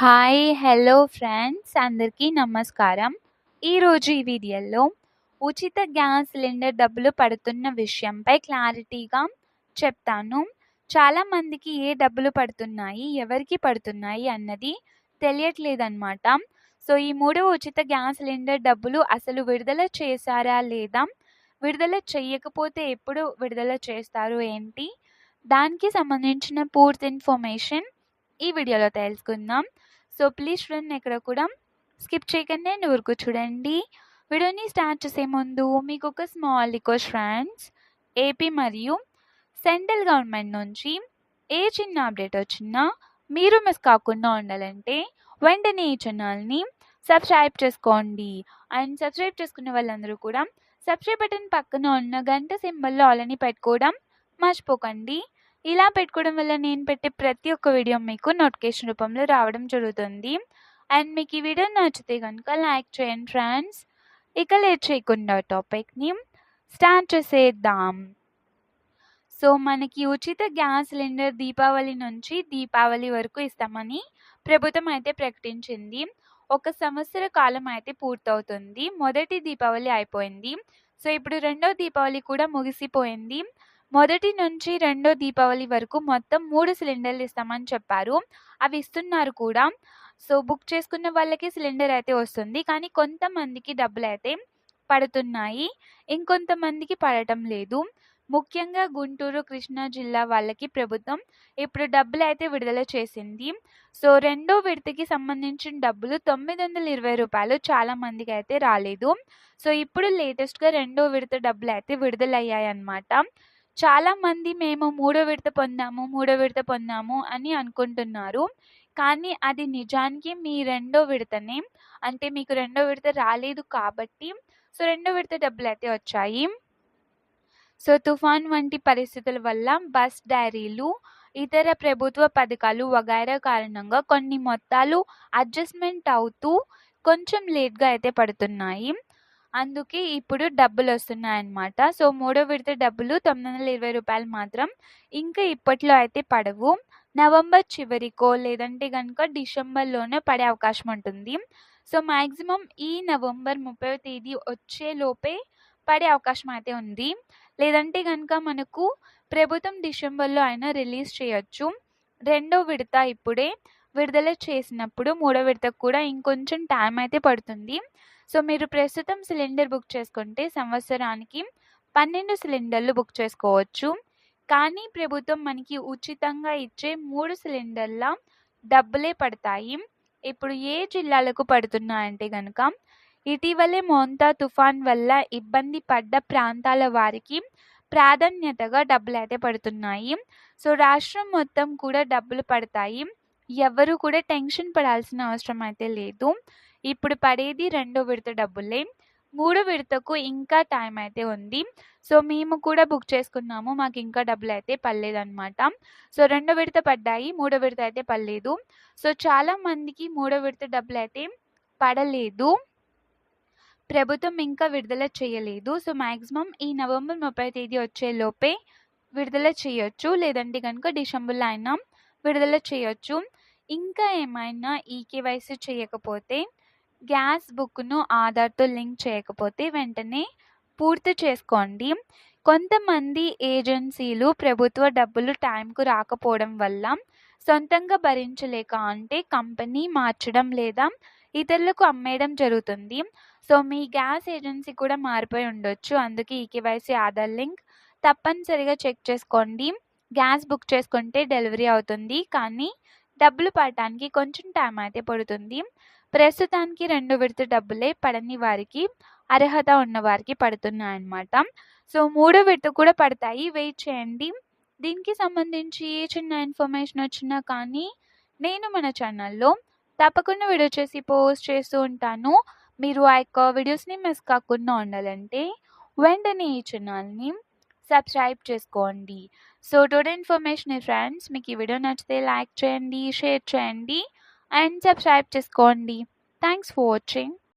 Hi hello friends అందరికీ నమస్కారం. ఈరోజు ఈ వీడియోలో ఉచిత గ్యాస్ సిలిండర్ డబ్బులు పడుతున్న విషయంపై క్లారిటీగా చెప్తాను. చాలామందికి ఏ డబ్బులు పడుతున్నాయి ఎవరికి పడుతున్నాయి అన్నది తెలియట్లేదన్నమాట. సో ఈ మూడు ఉచిత గ్యాస్ సిలిండర్ డబ్బులు అసలు విడుదల చేశారా లేదా విడుదల చేయకపోతే ఎప్పుడు విడుదల చేస్తారు ఏంటి దానికి సంబంధించిన పూర్తి ఇన్ఫర్మేషన్ ఈ వీడియోలో తెలుసుకుందాం. సో ప్లీజ్ ఫ్రెండ్ ఎక్కడ కూడా స్కిప్ చేయకండి ఊరుకు చూడండి. వీడియోని స్టార్ట్ చేసే ముందు మీకు ఒక స్మాల్ రిక్వెస్ట్ ఫ్రెండ్స్ ఏపీ మరియు సెంట్రల్ గవర్నమెంట్ నుంచి ఏ చిన్న అప్డేట్ వచ్చినా మీరు మిస్ కాకుండా ఉండాలంటే వెంటనే ఈ ఛానల్ని సబ్స్క్రైబ్ చేసుకోండి. అండ్ సబ్స్క్రైబ్ చేసుకునే వాళ్ళందరూ కూడా సబ్స్క్రైబ్ బటన్ పక్కన ఉన్న గంట సింబల్లో ఆలని పెట్టుకోవడం మర్చిపోకండి. ఇలా పెట్టుకోవడం వల్ల నేను పెట్టే ప్రతి ఒక్క వీడియో మీకు నోటిఫికేషన్ రూపంలో రావడం జరుగుతుంది. అండ్ మీకు ఈ వీడియో నచ్చితే కనుక లైక్ చేయండి ఫ్రెండ్స్. ఇక లేట్ చేయకుండా టాపిక్ని స్టార్ట్ చేసేద్దాం. సో మనకి ఉచిత గ్యాస్ సిలిండర్ దీపావళి నుంచి దీపావళి వరకు ఇస్తామని ప్రభుత్వం అయితే ప్రకటించింది. ఒక సంవత్సర కాలం అయితే పూర్తవుతుంది. మొదటి దీపావళి అయిపోయింది. సో ఇప్పుడు రెండో దీపావళి కూడా ముగిసిపోయింది. మొదటి నుంచి రెండో దీపావళి వరకు మొత్తం మూడు సిలిండర్లు ఇస్తామని చెప్పారు. అవి ఇస్తున్నారు కూడా. సో బుక్ చేసుకున్న వాళ్ళకి సిలిండర్ అయితే వస్తుంది. కానీ కొంతమందికి డబ్బులు అయితే పడుతున్నాయి. ఇంకొంతమందికి పడటం లేదు. ముఖ్యంగా గుంటూరు కృష్ణా జిల్లా వాళ్ళకి ప్రభుత్వం ఇప్పుడు డబ్బులు అయితే విడుదల చేసింది. సో రెండో విడతకి సంబంధించిన డబ్బులు తొమ్మిది వందల ఇరవై రూపాయలు చాలా మందికి అయితే రాలేదు. సో ఇప్పుడు లేటెస్ట్గా రెండో విడత డబ్బులు అయితే విడుదలయ్యాయి అన్నమాట చాలామంది మేము మూడో విడత పొందాము మూడో విడత పొందాము అని అనుకుంటున్నారు. కానీ అది నిజానికి మీ రెండో విడతనే. అంటే మీకు రెండో విడత రాలేదు కాబట్టి సో రెండో విడత డబ్బులు అయితే వచ్చాయి. సో తుఫాన్ వంటి పరిస్థితుల వల్ల బస్ డైరీలు ఇతర ప్రభుత్వ పథకాలు వగైరా కారణంగా కొన్ని మొత్తాలు అడ్జస్ట్మెంట్ అవుతూ కొంచెం లేట్గా అయితే పడుతున్నాయి. అందుకే ఇప్పుడు డబ్బులు వస్తున్నాయన్నమాట సో మూడో విడత డబ్బులు తొమ్మిది వందల ఇరవై రూపాయలు మాత్రం ఇంకా ఇప్పట్లో అయితే పడవు. నవంబర్ చివరికో లేదంటే కనుక డిసెంబర్లోనే పడే అవకాశం ఉంటుంది. సో మ్యాక్సిమం ఈ నవంబర్ ముప్పై తేదీ వచ్చే లోపే పడే అవకాశం అయితే ఉంది. లేదంటే కనుక మనకు ప్రభుత్వం డిసెంబర్లో అయినా రిలీజ్ చేయొచ్చు. రెండో విడత ఇప్పుడే విడుదల చేసినప్పుడు మూడో విడతకు కూడా ఇంకొంచెం టైం అయితే పడుతుంది. సో మీరు ప్రస్తుతం సిలిండర్ బుక్ చేసుకుంటే సంవత్సరానికి పన్నెండు సిలిండర్లు బుక్ చేసుకోవచ్చు. కానీ ప్రభుత్వం మనకి ఉచితంగా ఇచ్చే మూడు సిలిండర్ల డబ్బులే పడతాయి. ఇప్పుడు ఏ జిల్లాలకు పడుతున్నాయంటే కనుక ఇటీవలే మోంతా తుఫాన్ వల్ల ఇబ్బంది పడ్డ ప్రాంతాల వారికి ప్రాధాన్యతగా డబ్బులు అయితే పడుతున్నాయి. సో రాష్ట్రం మొత్తం కూడా డబ్బులు పడతాయి. ఎవరు కూడా టెన్షన్ పడాల్సిన అవసరం అయితే లేదు. ఇప్పుడు పడేది రెండో విడత డబ్బులే. మూడో విడతకు ఇంకా టైం అయితే ఉంది. సో మేము కూడా బుక్ చేసుకున్నాము. మాకు ఇంకా డబ్బులు అయితే పడలేదన్నమాట. సో రెండో విడత పడ్డాయి. మూడో విడత అయితే పడలేదు. సో చాలా మందికి మూడో విడత డబ్బులు అయితే పడలేదు. ప్రభుత్వం ఇంకా విడుదల చేయలేదు. సో మ్యాక్సిమం ఈ నవంబర్ ముప్పై తేదీ వచ్చే లోపే విడుదల చేయొచ్చు. లేదంటే కనుక డిసెంబర్లో అయినా విడుదల చేయొచ్చు. ఇంకా ఏమైనా ఈ కేవైసీ చేయకపోతే గ్యాస్ బుక్ను ఆధార్తో లింక్ చేయకపోతే వెంటనే పూర్తి చేసుకోండి. కొంతమంది ఏజెన్సీలు ప్రభుత్వ డబ్బులు టైంకు రాకపోవడం వల్ల సొంతంగా భరించలేక అంటే కంపెనీ మార్చడం లేదా ఇతరులకు అమ్మేయడం జరుగుతుంది. సో మీ గ్యాస్ ఏజెన్సీ కూడా మారిపోయి ఉండొచ్చు. అందుకే ఈ కేవైసీ ఆధార్ లింక్ తప్పనిసరిగా చెక్ చేసుకోండి. గ్యాస్ బుక్ చేసుకుంటే డెలివరీ అవుతుంది. కానీ డబ్బులు పడటానికి కొంచెం టైం అయితే పడుతుంది. ప్రస్తుతానికి రెండు విడత డబ్బులే పడని వారికి అర్హత ఉన్న వారికి పడుతున్నాయన్నమాట. సో మూడో విడత కూడా పడతాయి. వెయిట్ చేయండి. దీనికి సంబంధించి ఏ చిన్న ఇన్ఫర్మేషన్ వచ్చినా కానీ నేను మన ఛానల్లో తప్పకుండా వీడియో చేసి పోస్ట్ చేస్తూ ఉంటాను. మీరు ఆ యొక్క వీడియోస్ని మిస్ కాకుండా ఉండాలంటే వెంటనే ఈ ఛానల్ని సబ్స్క్రైబ్ చేసుకోండి. సో టుడే ఇన్ఫర్మేషన్ ఫ్రెండ్స్ మీకు ఈ వీడియో నచ్చితే లైక్ చేయండి షేర్ చేయండి. అండ్ సబ్స్క్రైబ్ చేసుకోండి థ్యాంక్స్ ఫర్ వాచింగ్